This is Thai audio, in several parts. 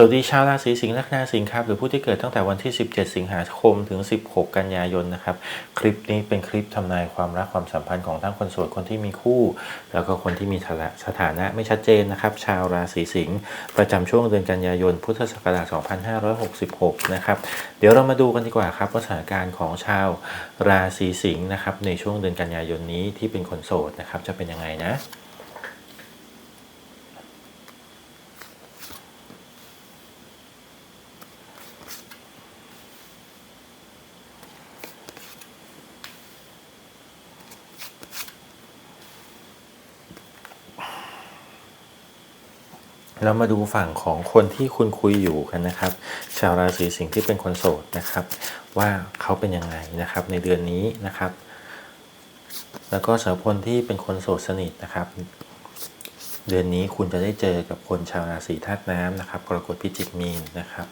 สวัสดีชาวราศีสิงห์ลัคนาสิงห์ครับหรือผู้ที่เกิดตั้งแต่วันที่ 17 สิงหาคมถึง 16 กันยายนนะครับ คลิปนี้เป็นคลิปทำนายความรักความสัมพันธ์ของทั้งคนโสดคนที่มีคู่ แล้วก็คนที่มีสถานะไม่ชัดเจนนะครับ ชาวราศีสิงห์ประจำช่วงเดือนกันยายน พุทธศักราช 2566 นะครับ เดี๋ยวเรามาดูกันดีกว่าครับว่าสถานการณ์ของชาวราศีสิงห์นะครับในช่วงเดือนกันยายนนี้ที่เป็นคนโสดนะครับจะเป็นยังไงนะ เรามาดูฝั่งของคนที่คุณคุยอยู่กันนะครับ ชาวราศีสิงห์ที่เป็นคนโสดนะครับ ว่าเขาเป็นยังไงนะครับ ในเดือนนี้นะครับ แล้วก็สำหรับคนที่เป็นคนโสดสนิทนะครับ เดือนนี้คุณจะได้เจอกับคนชาวราศีธาตุน้ำนะครับกรกฎพิจิกมีนนะครับ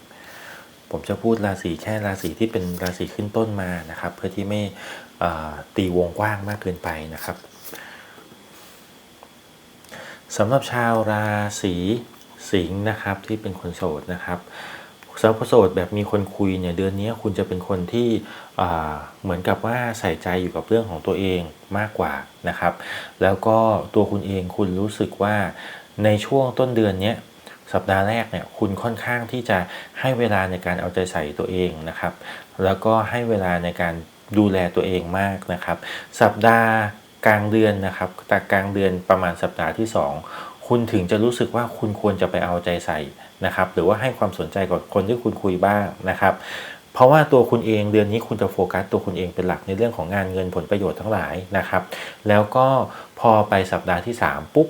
ผมจะพูดราศีแค่ราศีที่เป็นราศีขึ้นต้นมานะครับ เพื่อที่ไม่ตีวงกว้างมากเกินไปนะครับสำหรับชาวราศี สิงห์นะครับที่เป็นคนโสดนะครับสำหรับคนโสดแบบมีคนคุยเนี่ยเดือนนี้คุณจะเป็นคนที่เหมือนกับว่าใส่ใจอยู่กับเรื่องของตัวเองมากกว่านะครับ แล้วก็ตัวคุณเองคุณรู้สึกว่าในช่วงต้นเดือนเนี้ยสัปดาห์แรกเนี่ยคุณค่อนข้างที่จะให้เวลาในการเอาใจใส่ตัวเองนะครับ แล้วก็ให้เวลาในการดูแลตัวเองมากนะครับ สัปดาห์กลางเดือนนะครับแต่กลางเดือนประมาณสัปดาห์ที่ 2 คุณถึงจะรู้สึกว่าคุณควรจะไปเอาใจใส่นะครับ หรือว่าให้ความสนใจกับคนที่คุณคุยบ้างนะครับ เพราะว่าตัวคุณเองเดือนนี้คุณจะโฟกัสตัวคุณเองเป็นหลักในเรื่องของงานเงินผลประโยชน์ทั้งหลายนะครับ แล้วก็พอไปสัปดาห์ที่ 3 ปุ๊บ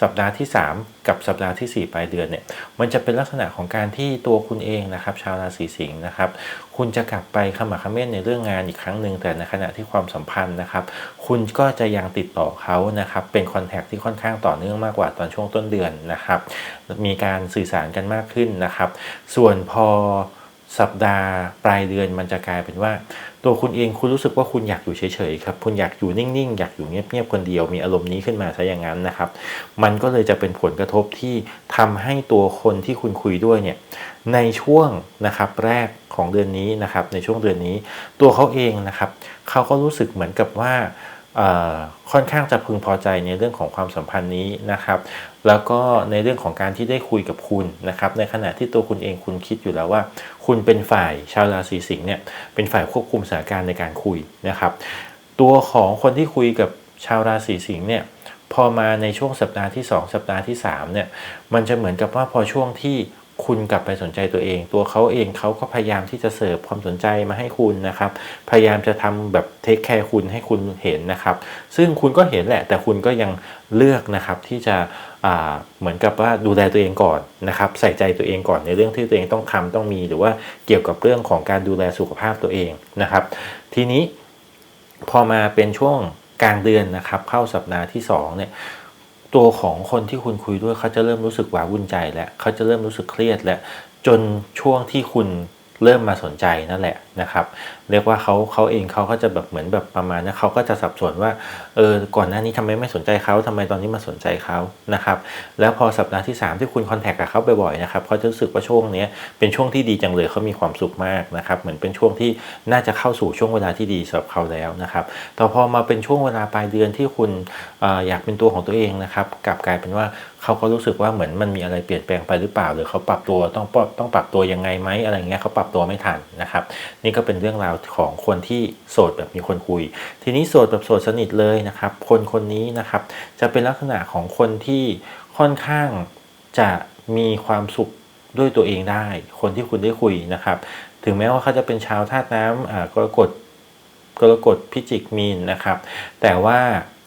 สัปดาห์ที่ 3 กับสัปดาห์ที่ 4 ปลายเดือนเนี่ยมันจะเป็นลักษณะของการที่ตัวคุณเองนะครับ ชาวราศีสิงห์นะครับ คุณจะกลับไปขมักขม้นในเรื่องงานอีกครั้งหนึ่งแต่ในขณะที่ความสัมพันธ์นะครับ คุณก็จะยังติดต่อเขานะครับ เป็นคอนแทคที่ค่อนข้างต่อเนื่องมากกว่าตอนช่วงต้นเดือนนะครับ มีการสื่อสารกันมากขึ้นนะครับ ส่วนพอสัปดาห์ปลายเดือนมันจะกลายเป็นว่า ตัวคุณเองคุณรู้สึกว่าคุณอยากอยู่เฉยๆครับคุณอยากอยู่นิ่งๆ อยากอยู่เงียบๆคนเดียวมีอารมณ์นี้ขึ้นมาซะอย่างนั้นนะครับ มันก็เลยจะเป็นผลกระทบที่ทำให้ตัวคนที่คุณคุยด้วยเนี่ยในช่วงนะครับแรกของเดือนนี้นะครับในช่วงเดือนนี้ ตัวเขาเองนะครับเขาก็รู้สึกเหมือนกับว่า ค่อนข้างจะพึงพอใจในเรื่องของความสัมพันธ์นี้นะครับ แล้วก็ในเรื่องของการที่ได้คุยกับคุณนะครับ ในขณะที่ตัวคุณเองคุณคิดอยู่แล้วว่า คุณเป็นฝ่ายชาวราศีสิงห์เนี่ยเป็นฝ่ายควบคุมสถานการณ์ในการคุยนะครับ ตัวของคนที่คุยกับชาวราศีสิงห์เนี่ยพอมาในช่วงสัปดาห์ที่ 2 สัปดาห์ที่3เนี่ยมันจะเหมือนกับว่าพอช่วงที่ คุณกลับไปสนใจตัวเอง ตัวเขาเองเขาก็พยายามที่จะเสิร์ฟความสนใจมาให้คุณนะครับ พยายามจะทำแบบเทคแคร์คุณให้คุณเห็นนะครับ ซึ่งคุณก็เห็นแหละ แต่คุณก็ยังเลือกนะครับที่จะเหมือนกับว่าดูแลตัวเองก่อนนะครับ ใส่ใจตัวเองก่อนในเรื่องที่ตัวเองต้องทำต้องมี หรือว่าเกี่ยวกับเรื่องของการดูแลสุขภาพตัวเองนะครับ ทีนี้พอมาเป็นช่วงกลางเดือนนะครับ เข้าสัปดาห์ที่2เนี่ย ตัวของคนที่คุณคุยด้วยเขาจะเริ่มรู้สึกหวาวุ่นใจและเขาจะเริ่มรู้สึกเครียดแล้วจนช่วงที่คุณเริ่มมาสนใจนั่นแหละ นะครับ เรียกว่าเขาเขาเองเขาก็จะแบบเหมือนแบบประมาณนะเขาก็จะสับสนว่าเออก่อนหน้านี้ทำไมไม่สนใจเขาทำไมตอนนี้มาสนใจเขานะครับแล้วพอสัปดาห์ที่ 3 ที่คุณคอนแทคกับเขาบ่อยๆนะครับเขาจะรู้สึกว่าช่วงนี้เป็นช่วงที่ดีจังเลยเขามีความสุขมากนะครับเหมือนเป็นช่วงที่น่าจะเข้าสู่ช่วงเวลาที่ดีสำหรับเขาแล้วนะครับแต่พอมาเป็นช่วงเวลาปลายเดือนที่คุณอออยากเป็นตัวของตัวเองนะครับกลับกลายเป็นว่าเขาก็รู้สึกว่าเหมือนมันมีอะไรเปลี่ยนแปลงไปหรือเปล่า หรือเขาปรับตัวต้องต้องปรับตัวยังไงไหมอะไรเงี้ยเขาปรับตัวไม่ทันนะครับนี่ก็เป็นเรื่องราวของคนที่โสดแบบมีคนคุย ทีนี้โสดแบบโสดสนิทเลยนะครับ คนคนนี้นะครับ จะเป็นลักษณะของคนที่ค่อนข้างจะมีความสุขด้วยตัวเองได้ คนที่คุณได้คุยนะครับ ถึงแม้ว่าเขาจะเป็นชาวธาตุน้ำอ่ากรกฎกรกฎพิจิกมีนนะครับ แต่ว่า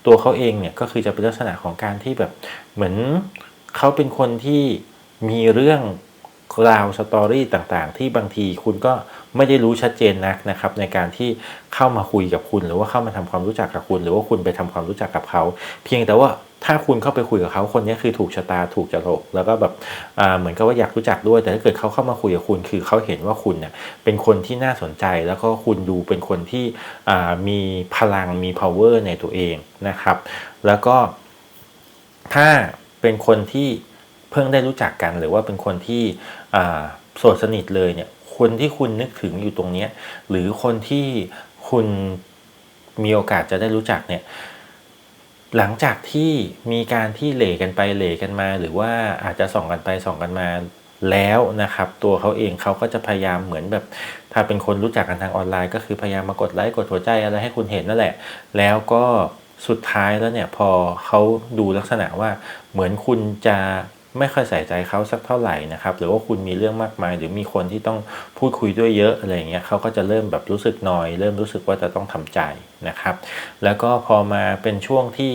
ตัวเขาเองเนี่ยก็คือจะเป็นลักษณะของการที่แบบเหมือนเขาเป็นคนที่มีเรื่อง ราวสตอรี่ต่างๆ ที่บางทีคุณก็ไม่ได้รู้ชัดเจนนักนะครับในการที่เข้ามาคุยกับคุณ หรือว่าเข้ามาทำความรู้จักกับคุณ หรือว่าคุณไปทำความรู้จักกับเขา เพียงแต่ว่าถ้าคุณเข้าไปคุยกับเขาคนนี้คือถูกชะตาถูกจรกแล้วก็แบบเหมือนกับว่าอยากรู้จักด้วย แต่ถ้าเกิดเขาเข้ามาคุยกับคุณ คือเขาเห็นว่าคุณเนี่ยเป็นคนที่น่าสนใจ แล้วก็คุณดูเป็นคนที่มีพลังมี power ในตัวเองนะครับ แล้วก็ถ้าเป็นคนที่ เพิ่งได้รู้จักกันหรือว่าเป็นคนที่โสดสนิทเลยเนี่ยคนที่คุณนึกถึงอยู่ตรงนี้หรือคนที่คุณมีโอกาสจะได้รู้จักเนี่ยหลังจากที่มีการที่เหล่กันไปเหล่กันมา หรือว่าอาจจะส่องกันไปส่องกันมาแล้วนะครับ ตัวเขาเองเขาก็จะพยายามเหมือนแบบ ถ้าเป็นคนรู้จักกันทางออนไลน์ ก็คือพยายามมากดไลค์กดหัวใจอะไรให้คุณเห็นนั่นแหละ แล้วก็สุดท้ายแล้วเนี่ยพอเขาดูลักษณะว่าเหมือนคุณจะ ไม่ค่อยใส่ใจเขาสักเท่าไหร่นะครับหรือว่าคุณมีเรื่องมากมาย หรือมีคนที่ต้องพูดคุยด้วยเยอะอะไรเงี้ยเขาก็จะเริ่มแบบรู้สึกนอย เริ่มรู้สึกว่าจะต้องทำใจนะครับ แล้วก็พอมาเป็นช่วงที่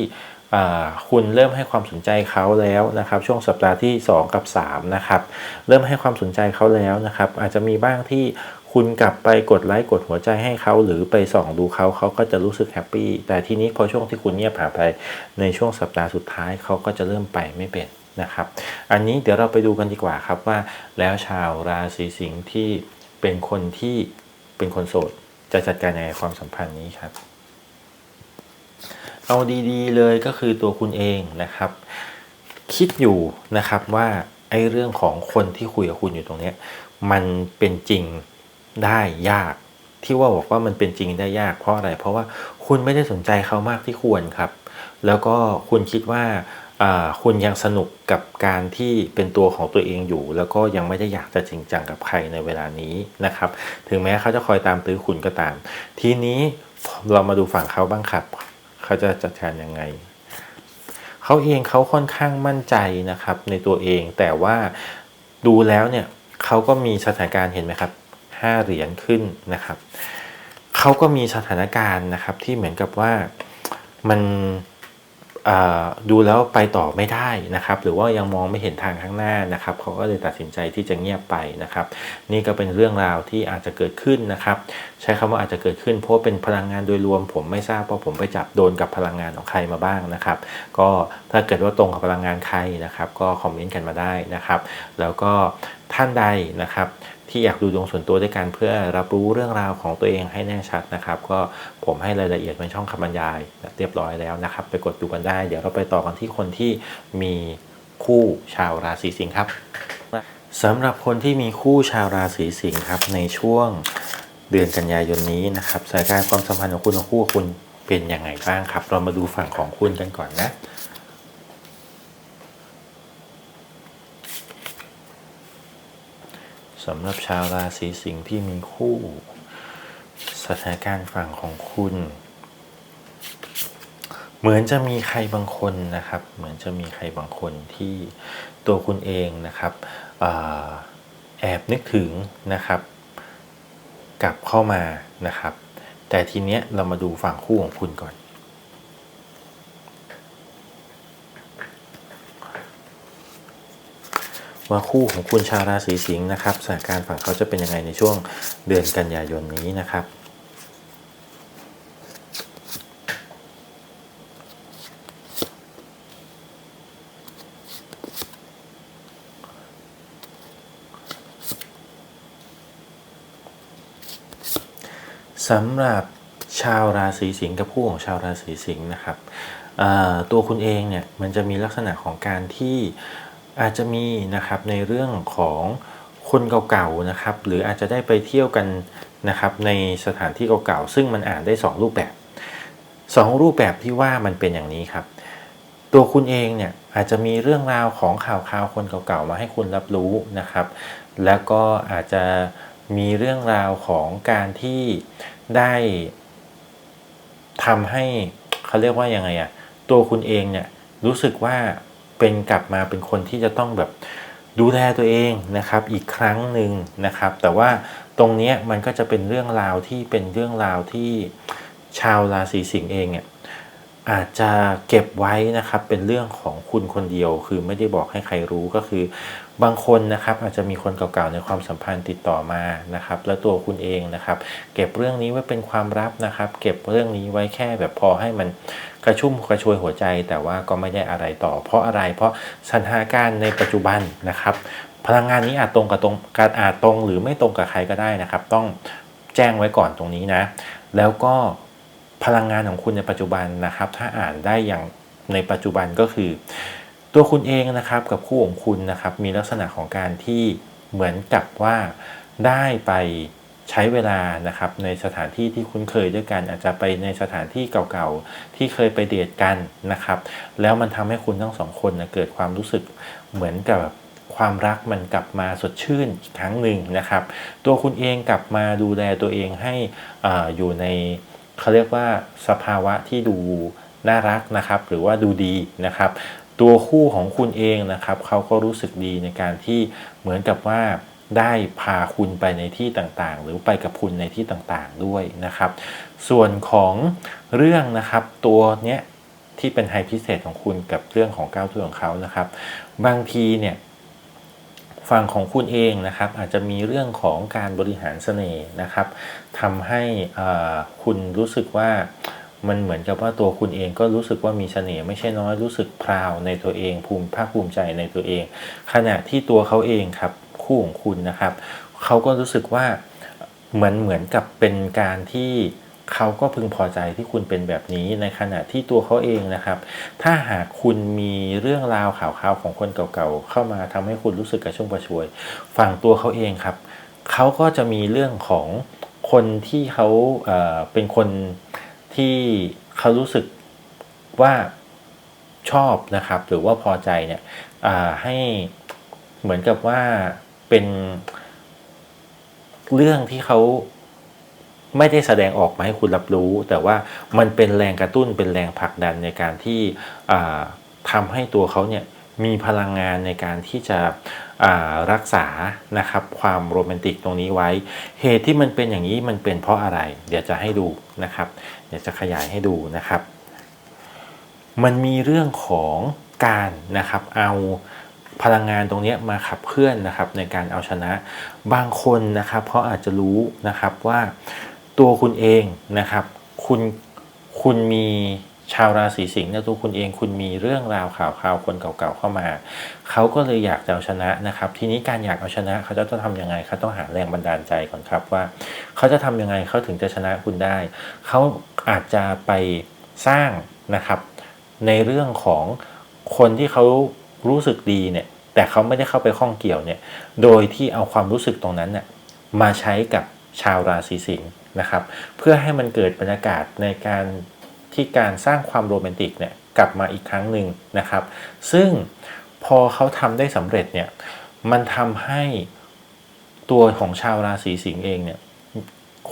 คุณเริ่มให้ความสนใจเขาแล้วนะครับ ช่วงสัปดาห์ที่ 2 กับ 3 นะครับ เริ่มให้ความสนใจเขาแล้วนะครับ อาจจะมีบ้างที่คุณกลับไปกดไลค์กดหัวใจให้เขาหรือไปส่องดูเขาเขาก็จะรู้สึกแฮปปี้แต่ทีนี้พอช่วงที่คุณเงียบหายไปในช่วงสัปดาห์สุดท้ายเขาก็จะเริ่มไปไม่เป็น นะครับอันนี้เดี๋ยวเราไปดูกันดีกว่าครับว่าแล้วชาวราศีสิงห์ที่เป็นคนที่เป็นคนโสดจะจัดการในความสัมพันธ์นี้ครับ เอาดีๆเลยก็คือตัวคุณเองนะครับ คิดอยู่นะครับว่าไอ้เรื่องของคนที่คุยกับคุณอยู่ตรงนี้มันเป็นจริงได้ยากที่ว่าบอกว่ามันเป็นจริงได้ยากเพราะอะไร เพราะว่าคุณไม่ได้สนใจเขามากที่ควรครับ แล้วก็คุณคิดว่า คุณยังสนุกกับการที่เป็นตัวของตัวเองอยู่ แล้วก็ยังไม่ได้อยากจะจริงจังกับใครในเวลานี้นะครับ ถึงแม้เขาจะคอยตามตื้อคุณก็ตาม ทีนี้เรามาดูฝั่งเขาบ้างครับ เขาจะจัดการยังไงเขาเองเขาค่อนข้างมั่นใจนะครับในตัวเอง แต่ว่าดูแล้วเนี่ยเขาก็มีสถานการณ์เห็นไหมครับห้าเหรียญขึ้นนะครับเขาก็มีสถานการณ์นะครับที่เหมือนกับว่ามัน ดูแล้วไปต่อไม่ได้นะครับ หรือว่ายังมองไม่เห็นทางข้างหน้านะครับเขาก็เลยตัดสินใจที่จะเงียบไปนะครับ นี่ก็เป็นเรื่องราวที่อาจจะเกิดขึ้นนะครับ ใช้คำว่าอาจจะเกิดขึ้น เพราะเป็นพลังงานโดยรวม ผมไม่ทราบเพราะผมไปจับโดนกับพลังงานของใครมาบ้างนะครับ ก็ถ้าเกิดว่าตรงกับพลังงานใครนะครับ ก็คอมเมนต์กันมาได้นะครับ แล้วก็ท่านใดนะครับ ที่อยากดูดวงส่วนตัวด้วยกันเพื่อรับรู้เรื่องราวของตัวเองให้แน่ชัดนะครับ ก็ผมให้รายละเอียดในช่องคำบรรยายเรียบร้อยแล้วนะครับ ไปกดดูกันได้ เดี๋ยวเราไปต่อกันที่คนที่มีคู่ชาวราศีสิงห์ครับสำหรับคนที่มีคู่ชาวราศีสิงห์ครับในช่วงเดือนกันยายนนี้นะครับสถานการณ์ความสัมพันธ์ของคุณกับคู่คุณเป็นยังไงบ้างครับ เรามาดูฝั่งของคุณกันก่อนนะ สำหรับชาวราศีสิงห์ที่มีคู่ สถานการณ์ฝั่งของคุณ เหมือนจะมีใครบางคนนะครับ เหมือนจะมีใครบางคนที่ตัวคุณเองนะครับแอบนึกถึงนะครับ กลับเข้ามานะครับ แต่ทีเนี้ยเรามาดูฝั่งคู่ของคุณก่อน ว่าคู่ของคุณชาวราศีสิงห์นะครับสถานการณ์ฝั่งเขาจะเป็นยังไงในช่วงเดือนกันยายนนี้นะครับสำหรับชาวราศีสิงห์กับคู่ของชาวราศีสิงห์นะครับตัวคุณเองเนี่ยมันจะมีลักษณะของการที่ อาจจะมีนะครับในเรื่องของคนเก่าๆนะครับ หรืออาจจะได้ไปเที่ยวกันนะครับในสถานที่เก่าๆซึ่งมันอ่านได้ 2 รูปแบบ 2 รูปแบบที่ว่ามันเป็นอย่างนี้ครับ ตัวคุณเองเนี่ยอาจจะมีเรื่องราวของข่าวคราวคนเก่าๆมาให้คุณรับรู้นะครับ แล้วก็อาจจะมีเรื่องราวของการที่ได้ทำให้เขาเรียกว่ายังไงอะตัวคุณเองเนี่ยรู้สึกว่า เป็นกลับมาเป็นคนที่จะต้องแบบดูแลตัวเองนะครับอีกครั้งหนึ่งนะครับ แต่ว่าตรงนี้มันก็จะเป็นเรื่องราวที่เป็นเรื่องราวที่ชาวราศีสิงห์เองเนี่ยอาจจะเก็บไว้นะครับเป็นเรื่องของคุณคนเดียว คือไม่ได้บอกให้ใครรู้ก็คือบางคนนะครับอาจจะมีคนเก่าๆในความสัมพันธ์ติดต่อมานะครับ แล้วตัวคุณเองนะครับ เก็บเรื่องนี้ไว้เป็นความลับนะครับ เก็บเรื่องนี้ไว้แค่แบบพอให้มัน กระชุ่มกระชวยหัวใจ แต่ว่าก็ไม่ได้อะไรต่อ เพราะอะไรเพราะสถานการณ์ในปัจจุบันนะครับ พลังงานนี้อาจตรงกับตรงการอาจตรงหรือไม่ตรงกับใครก็ได้นะครับ ต้องแจ้งไว้ก่อนตรงนี้นะ แล้วก็พลังงานของคุณในปัจจุบันนะครับ ถ้าอ่านได้อย่างในปัจจุบันก็คือ ตัวคุณเองนะครับกับคู่ของคุณนะครับ มีลักษณะของการที่เหมือนกับว่าได้ไป ใช้เวลานะครับในสถานที่ที่คุ้นเคยด้วยกัน อาจจะไปในสถานที่เก่าๆ ที่เคยไปเดทกันนะครับ แล้วมันทำให้คุณทั้งสองคนนะเกิดความรู้สึกเหมือนกับความรักมันกลับมาสดชื่นอีกครั้งหนึ่งนะครับ ตัวคุณเองกลับมาดูแลตัวเองให้อาอยู่ในเขาเรียกว่าสภาวะที่ดูน่ารักนะครับ หรือว่าดูดีนะครับ ตัวคู่ของคุณเองนะครับเขาก็รู้สึกดีในการที่เหมือนกับว่า ได้พาคุณไปในที่ต่างๆ หรือไปกับคุณในที่ต่างๆด้วยนะครับ ส่วนของเรื่องนะครับตัวเนี้ยที่เป็นไฮพิเศษของคุณกับเรื่องของก้าวถ้วของเขานะครับ บางทีเนี่ยฝั่งของคุณเองนะครับ อาจจะมีเรื่องของการบริหารเสน่ห์นะครับทำให้คุณรู้สึกว่ามันเหมือนกับว่าตัวคุณเองก็รู้สึกว่ามีเสน่ห์ไม่ใช่น้อยรู้สึกพราวในตัวเองภูมิภาคภูมิใจในตัวเอง ขณะที่ตัวเขาเองครับ คู่ของคุณนะครับเขาก็รู้สึกว่าเหมือนเหมือนกับเป็นการที่เขาก็พึงพอใจที่คุณเป็นแบบนี้ในขณะที่ตัวเขาเองนะครับ ถ้าหากคุณมีเรื่องราวข่าวๆของคนเก่าๆเข้ามาทำให้คุณรู้สึกกระชุ่มกระชวย ฝั่งตัวเขาเองครับเขาก็จะมีเรื่องของคนที่เขาเเป็นคนที่เขารู้สึกว่าชอบนะครับ หรือว่าพอใจเนี่ยให้เหมือนกับว่า เป็นเรื่องที่เขาไม่ได้แสดงออกมาให้คุณรับรู้ แต่ว่ามันเป็นแรงกระตุ้นเป็นแรงผลักดันในการที่อ่าทำให้ตัวเขาเนี่ยมีพลังงานในการที่จะรักษานะครับความโรแมนติกตรงนี้ไว้ เหตุที่มันเป็นอย่างนี้มันเป็นเพราะอะไร เดี๋ยวจะให้ดูนะครับ เดี๋ยวจะขยายให้ดูนะครับ มันมีเรื่องของการนะครับเอา พลังงานตรงนี้มาขับเคลื่อนนะครับในการเอาชนะ บางคนนะครับเพราะอาจจะรู้นะครับว่าตัวคุณเองนะครับคุณคุณมีชาวราศีสิงห์เนี่ยตัวคุณเองคุณมีเรื่องราวข่าวคราวคนเก่าๆเข้ามา เขาก็เลยอยากจะเอาชนะนะครับ ทีนี้การอยากเอาชนะเขาจะต้องทำยังไงเขาต้องหาแรงบันดาลใจก่อนครับว่า เขาจะทำยังไงเขาถึงจะชนะคุณได้ เขาอาจจะไปสร้างนะครับ ในเรื่องของคนที่เขา รู้สึกดีเนี่ยแต่เขาไม่ได้เข้าไปข้องเกี่ยวเนี่ยโดยที่เอาความรู้สึกตรงนั้นน่ยมาใช้กับชาวราศีสิงห์นะครับ เพื่อให้มันเกิดบรรยากาศในการที่การสร้างความโรแมนติกเนี่ยกลับมาอีกครั้งหนึ่งนะครับ ซึ่งพอเขาทำได้สำเร็จเนี่ยมันทำให้ตัวของชาวราศีสิงห์เองเนี่ย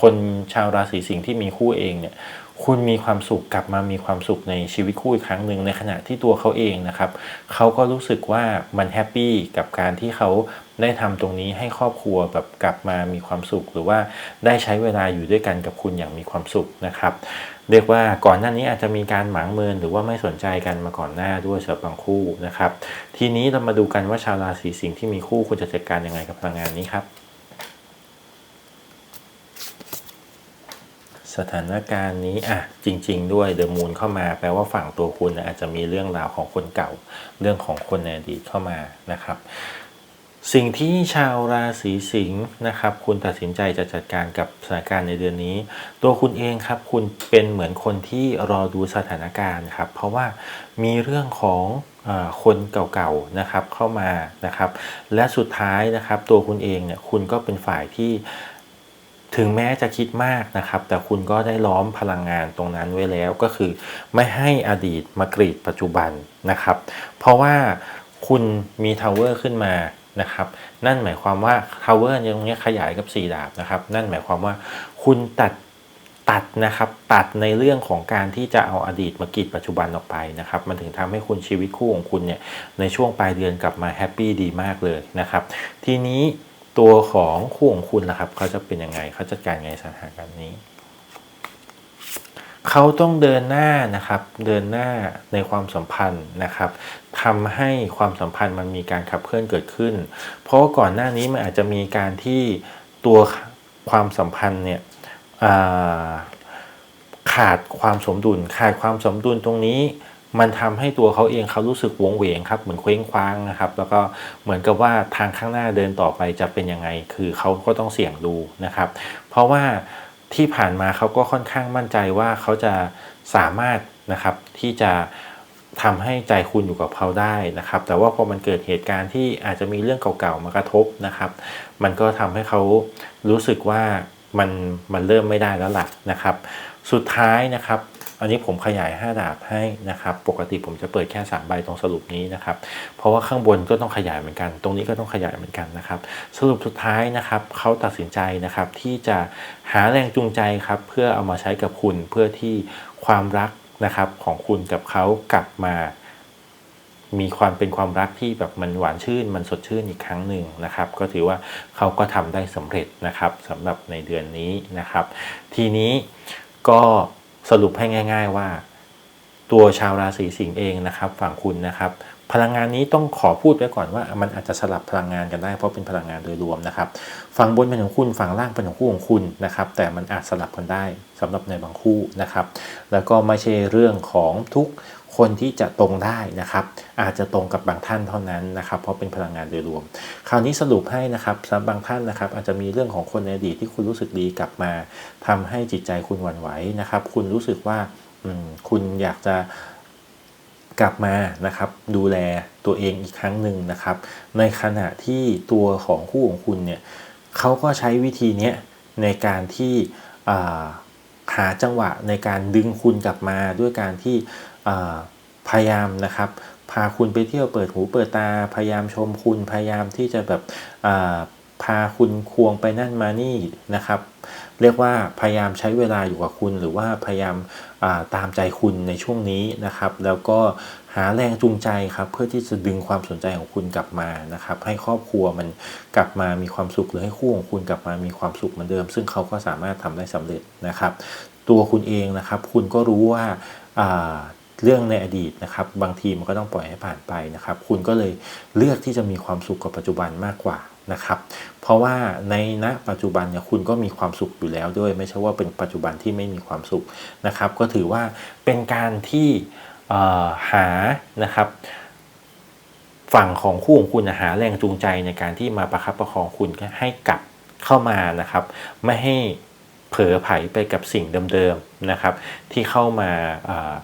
คนชาวราศีสิงห์ที่มีคู่เองเนี่ยคุณมีความสุขกลับมามีความสุขในชีวิตคู่อีกครั้งหนึ่งในขณะที่ตัวเขาเองนะครับเขาก็รู้สึกว่ามันแฮปปี้กับการที่เขาได้ทำตรงนี้ให้ครอบครัวแบบกลับมามีความสุข หรือว่าได้ใช้เวลาอยู่ด้วยกันกับคุณอย่างมีความสุขนะครับ เรียกว่าก่อนหน้านี้อาจจะมีการหมางเมินหรือว่าไม่สนใจกันมาก่อนหน้าด้วยสำหรับบางคู่นะครับ ทีนี้เรามาดูกันว่าชาวราศีสิงห์ที่มีคู่ควรจะจัดการยังไงกับพลังงานนี้ครับ สถานการณ์นี้อะจริง ๆ ด้วยเดอะมูนเข้ามาแปลว่าฝั่งตัวคุณอาจจะมีเรื่องราวของคนเก่า เรื่องของคนในอดีตเข้ามานะครับ สิ่งที่ชาวราศีสิงห์นะครับ คุณตัดสินใจจะจัดการกับสถานการณ์ในเดือนนี้ ตัวคุณเองครับคุณเป็นเหมือนคนที่รอดูสถานการณ์ครับ เพราะว่ามีเรื่องของอคนเก่าๆนะครับเข้ามานะครับ และสุดท้ายนะครับ ตัวคุณเองเนี่ยคุณก็เป็นฝ่ายที่ ถึงแม้จะคิดมากนะครับ แต่คุณก็ได้ล้อมพลังงานตรงนั้นไว้แล้วก็คือ ไม่ให้อดีตมากรีดปัจจุบันนะครับ เพราะว่าคุณมีทาวเวอร์ขึ้นมานะครับ นั่นหมายความว่าทาวเวอร์ตรงนี้ขยายกับ 4 ดาบนะครับ นั่นหมายความว่าคุณตัดตัดนะครับตัดในเรื่องของการที่จะเอาอดีตมากรีดปัจจุบันออกไปนะครับ มันถึงทำให้คุณชีวิตคู่ของคุณเนี่ยในช่วงปลายเดือนกลับมาแฮปปี้ดีมากเลยนะครับ ทีนี้ ตัวของคู่ของคุณล่ะครับเขาจะเป็นยังไงเขาจัดการงไงสถานการณ์นี้เขาต้องเดินหน้านะครับ เดินหน้าในความสัมพันธ์นะครับทำให้ความสัมพันธ์มันมีการขับเคลื่อนเกิดขึ้น เพราะก่อนหน้านี้มันอาจจะมีการที่ตัวความสัมพันธ์เนี่ยขาดความสมดุล ขาดความสมดุลตรงนี้ มันทำให้ตัวเขาเองเขารู้สึกวงเหวงครับเหมือนเคว้งคว้างนะครับ แล้วก็เหมือนกับว่าทางข้างหน้าเดินต่อไปจะเป็นยังไง คือเขาก็ต้องเสี่ยงดูนะครับ เพราะว่าที่ผ่านมาเขาก็ค่อนข้างมั่นใจว่าเขาจะสามารถนะครับที่จะทำให้ใจคุณอยู่กับเขาได้นะครับ แต่ว่าพอมันเกิดเหตุการณ์ที่อาจจะมีเรื่องเก่าๆมากระทบนะครับ มันก็ทำให้เขารู้สึกว่ามันมันเริ่มไม่ได้แล้วล่ะนะครับ สุดท้ายนะครับ อันนี้ผมขยาย 5 ดาบให้นะครับ ปกติผมจะเปิดแค่ 3 ใบตรงสรุปนี้นะครับ เพราะว่าข้างบนก็ต้องขยายเหมือนกัน ตรงนี้ก็ต้องขยายเหมือนกันนะครับ สรุปสุดท้ายนะครับเขาตัดสินใจนะครับที่จะหาแรงจูงใจครับเพื่อเอามาใช้กับคุณเพื่อที่ความรักนะครับของคุณกับเขากลับมามีความเป็นความรักที่แบบมันหวานชื่น มันสดชื่นอีกครั้งหนึ่งนะครับ ก็ถือว่าเขาก็ทำได้สำเร็จนะครับสำหรับในเดือนนี้นะครับ ทีนี้ก็ สรุปให้ง่าย ๆว่า ตัวชาวราศีสิงห์เองนะครับ ฝั่งคุณนะครับ พลังงานนี้ต้องขอพูดไว้ก่อนว่ามันอาจจะสลับพลังงานกันได้เพราะเป็นพลังงานโดยรวมนะครับ ฝั่งบนเป็นของคุณฝั่งล่างเป็นของคู่ของคุณนะครับ แต่มันอาจสลับกันได้สำหรับในบางคู่นะครับ แล้วก็ไม่ใช่เรื่องของทุก คนที่จะตรงได้นะครับอาจจะตรงกับบางท่านเท่านั้นนะครับ เพราะเป็นพลังงานโดยรวม คราวนี้สรุปให้นะครับสำหรับบางท่านนะครับ อาจจะมีเรื่องของคนในอดีตที่คุณรู้สึกดีกลับมาทำให้จิตใจคุณหวั่นไหวนะครับ คุณรู้สึกว่าคุณอยากจะกลับมานะครับดูแลตัวเองอีกครั้งหนึ่งนะครับ ในขณะที่ตัวของคู่ของคุณเนี่ยเขาก็ใช้วิธีนี้ในการที่ หาจังหวะในการดึงคุณกลับมาด้วยการที่พยายามนะครับ พาคุณไปเที่ยวเปิดหูเปิดตา พยายามชมคุณพยายามที่จะแบบพาคุณควงไปนั่นมานี่นะครับ เรียกว่าพยายามใช้เวลาอยู่กับคุณหรือว่าพยายาม ตามใจคุณในช่วงนี้นะครับ แล้วก็หาแรงจูงใจครับเพื่อที่จะดึงความสนใจของคุณกลับมานะครับ ให้ครอบครัวมันกลับมามีความสุขหรือให้คู่ของคุณกลับมามีความสุขเหมือนเดิม ซึ่งเขาก็สามารถทำได้สำเร็จนะครับ ตัวคุณเองนะครับ คุณก็รู้ว่าอ่าเรื่องในอดีตนะครับ บางทีมันก็ต้องปล่อยให้ผ่านไปนะครับ คุณก็เลยเลือกที่จะมีความสุขกับปัจจุบันมากกว่า นะครับ เพราะว่าในณปัจจุบันเนี่ยคุณก็มีความสุขอยู่แล้วด้วย ไม่ใช่ว่าเป็นปัจจุบันที่ไม่มีความสุขนะครับ ก็ถือว่าเป็นการที่หานะครับ ฝั่งของคู่ของคุณนะหาแรงจูงใจในการที่มาประคับประคองคุณให้กลับเข้ามานะครับ ไม่ให้เผลอไผลไปกับสิ่งเดิมๆนะครับ ที่เข้ามาา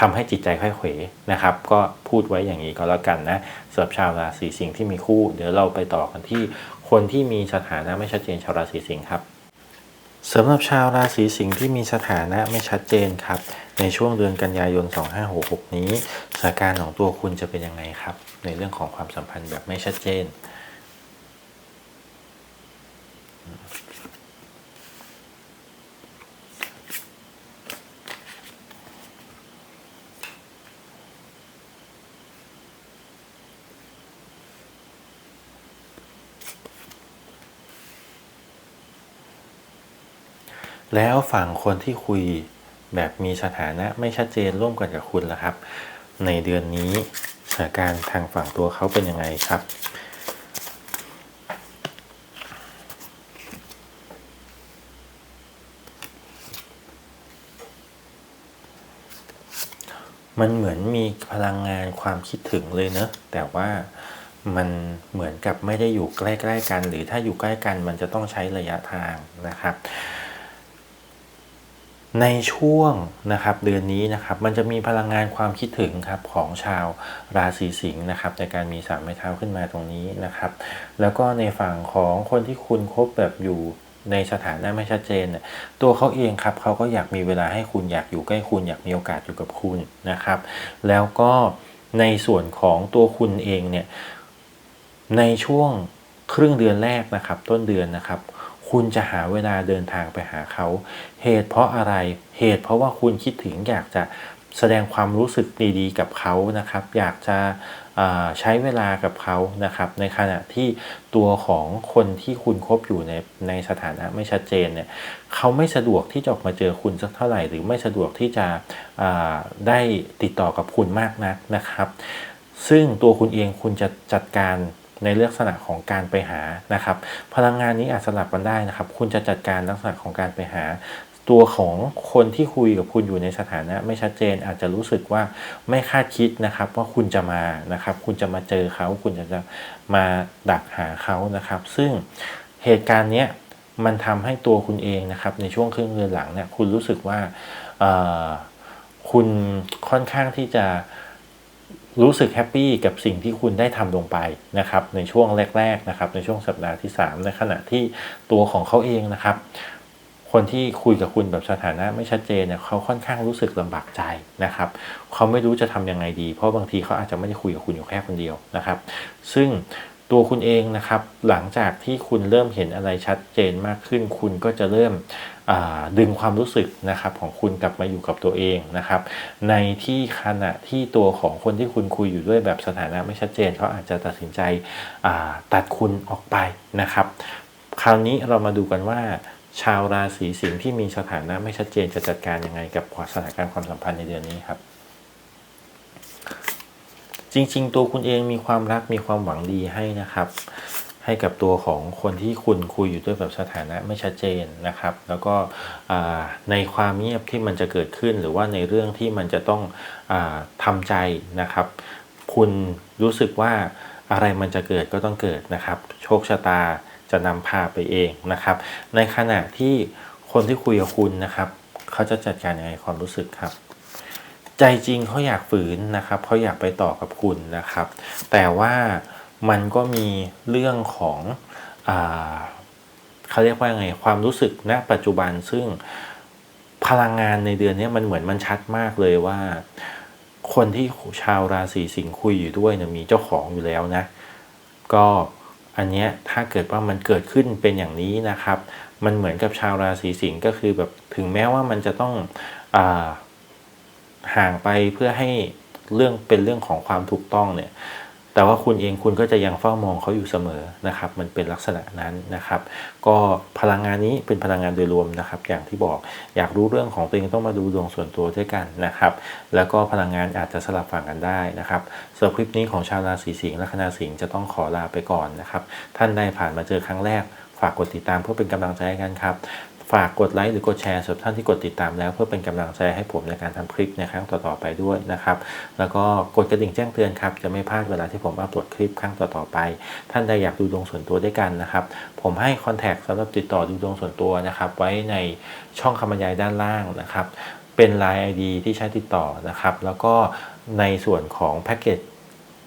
ทำให้จิตใจค่อยเขวนะครับ ก็พูดไว้อย่างนี้ก็แล้วกันนะสำหรับชาวราศีสิงห์ที่มีคู่ เดี๋ยวเราไปต่อกันที่คนที่มีสถานะไม่ชัดเจนชาวราศีสิงห์ครับสำหรับชาวราศีสิงห์ที่มีสถานะไม่ชัดเจนครับ ในช่วงเดือนกันยายน 2566 นี้สถานการณ์ของตัวคุณจะเป็นยังไงครับ ในเรื่องของความสัมพันธ์แบบไม่ชัดเจน แล้วฝั่งคนที่คุยแบบมีสถานะไม่ชัดเจนร่วมกันกับคุณล่ะครับ ในเดือนนี้สถานการณ์ทางฝั่งตัวเขาเป็นยังไงครับมันเหมือนมีพลังงานความคิดถึงเลยเนอะแต่ว่ามันเหมือนกับไม่ได้อยู่ใกล้ ๆ กัน หรือถ้าอยู่ใกล้กันมันจะต้องใช้ระยะทางนะครับ ในช่วงนะครับเดือนนี้นะครับมันจะมีพลังงานความคิดถึงครับของชาวราศีสิงห์นะครับในการมีสามไม้เท้าขึ้นมาตรงนี้นะครับ แล้วก็ในฝั่งของคนที่คุณคบแบบอยู่ในสถานะไม่ชัดเจน ตัวเขาเองครับเขาก็อยากมีเวลาให้คุณอยากอยู่ใกล้คุณอยากมีโอกาสอยู่กับคุณนะครับ แล้วก็ในส่วนของตัวคุณเองเนี่ยในช่วงครึ่งเดือนแรกนะครับ ต้นเดือนนะครับ คุณจะหาเวลาเดินทางไปหาเขา เหตุเพราะอะไร เหตุเพราะว่าคุณคิดถึงอยากจะแสดงความรู้สึกดีๆกับเขานะครับ อยากจะใช้เวลากับเขานะครับ ในขณะที่ตัวของคนที่คุณคบอยู่ในในสถานะไม่ชัดเจนเนี่ยเขาไม่สะดวกที่จะออกมาเจอคุณสักเท่าไหร่ หรือไม่สะดวกที่จะได้ติดต่อกับคุณมากนักนะครับ ซึ่งตัวคุณเองคุณจะจัดการ ในลักษณะของการไปหานะครับ พลังงานนี้อาจสลับกันได้นะครับ คุณจะจัดการลักษณะของการไปหา ตัวของคนที่คุยกับคุณอยู่ในสถานะไม่ชัดเจนอาจจะรู้สึกว่าไม่คาดคิดนะครับ ว่าคุณจะมานะครับ คุณจะมาเจอเขา คุณจะจะมาดักหาเขานะครับ ซึ่งเหตุการณ์เนี้ยมันทำให้ตัวคุณเองนะครับ ในช่วงครึ่งเดือนหลังเนี่ยคุณรู้สึกว่าคุณค่อนข้างที่จะ รู้สึกแฮปปี้กับสิ่งที่คุณได้ทำลงไปนะครับในช่วงแรกๆนะครับในช่วงสัปดาห์ที่ 3 ในขณะที่ตัวของเขาเองนะครับ คนที่คุยกับคุณแบบสถานะไม่ชัดเจนเนี่ยเขาค่อนข้างรู้สึกลำบากใจนะครับเขาไม่รู้จะทำยังไงดี เพราะบางทีเขาอาจจะไม่ได้คุยกับคุณอยู่แค่คนเดียวนะครับ ซึ่งตัวคุณเองนะครับหลังจากที่คุณเริ่มเห็นอะไรชัดเจนมากขึ้น คุณก็จะเริ่ม ดึงความรู้สึกนะครับของคุณกลับมาอยู่กับตัวเองนะครับ ในที่ขณะที่ตัวของคนที่คุณคุยอยู่ด้วยแบบสถานะไม่ชัดเจนเขาอาจจะตัดสินใจตัดคุณออกไปนะครับ คราวนี้เรามาดูกันว่าชาวราศีสิงห์ที่มีสถานะไม่ชัดเจนจะจัดการยังไงกับสถานการณ์ความสัมพันธ์ในเดือนนี้ครับ จริง ๆ ตัวคุณเองมีความรักมีความหวังดีให้นะครับ ให้กับตัวของคนที่คุณคุยอยู่ด้วยแบบสถานะไม่ชัดเจนนะครับ แล้วก็ในความเงียบที่มันจะเกิดขึ้น หรือว่าในเรื่องที่มันจะต้องอาทำใจนะครับ คุณรู้สึกว่าอะไรมันจะเกิดก็ต้องเกิดนะครับ โชคชะตาจะนำพาไปเองนะครับ ในขณะที่คนที่คุยกับคุณนะครับ เขาจะจัดการยังไงความรู้สึกครับ ใจจริงเขาอยากฝืนนะครับเขาอยากไปต่อกับคุณนะครับ แต่ว่า มันก็มีเรื่องของอเขาเรียกว่าไงความรู้สึกณปัจจุบันซึ่งพลังงานในเดือนนี้มันเหมือนมันชัดมากเลยว่า คนที่ชาวราศีสิงห์คุยอยู่ด้วยเนี่ยมีเจ้าของอยู่แล้วนะ ก็อันเนี้ยถ้าเกิดว่ามันเกิดขึ้นเป็นอย่างนี้นะครับ มันเหมือนกับชาวราศีสิงห์ก็คือแบบถึงแม้ว่ามันจะต้องอห่างไปเพื่อให้เรื่องเป็นเรื่องของความถูกต้องเนี่ย แต่ว่าคุณเองคุณก็จะยังเฝ้ามองเขาอยู่เสมอนะครับ มันเป็นลักษณะนั้นนะครับ ก็พลังงานนี้เป็นพลังงานโดยรวมนะครับ อย่างที่บอกอยากรู้เรื่องของตัวเองต้องมาดูดวงส่วนตัวด้วยกันนะครับ แล้วก็พลังงานอาจจะสลับฝั่งกันได้นะครับสำหรับคลิปนี้ของชาวราศีสิงห์และคณะสิงห์จะต้องขอลาไปก่อนนะครับ ท่านใดผ่านมาเจอครั้งแรกฝากกดติดตามเพื่อเป็นกำลังใจให้กันครับ ฝากกดไลค์หรือกดแชร์สำหรับท่านที่กดติดตามแล้ว เพื่อเป็นกำลังใจให้ผมในการทำคลิปในครั้งต่อๆไปด้วยนะครับ แล้วก็กดกระดิ่งแจ้งเตือนครับจะไม่พลาดเวลาที่ผมอัปโหลดคลิปครั้งต่อๆไป ท่านใดอยากดูดวงส่วนตัวด้วยกันนะครับ ผมให้คอนแทคสำหรับติดต่อดูดวงส่วนตัวนะครับ ไว้ในช่องคำบรรยายด้านล่างนะครับ เป็น Line ID ที่ใช้ติดต่อนะครับ แล้วก็ในส่วนของแพ็กเกจ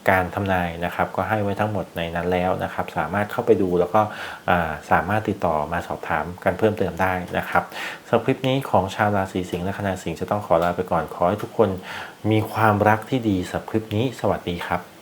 การทำนายนะครับก็ให้ไว้ทั้งหมดในนั้นแล้วนะครับ สามารถเข้าไปดูแล้วก็สามารถติดต่อมาสอบถามกันเพิ่มเติมได้นะครับสำหรับคลิปนี้ของชาวราศีสิงห์และคณะสิงห์จะต้องขอลาไปก่อนขอให้ทุกคนมีความรักที่ดีสำหรับคลิปนี้ สวัสดีครับ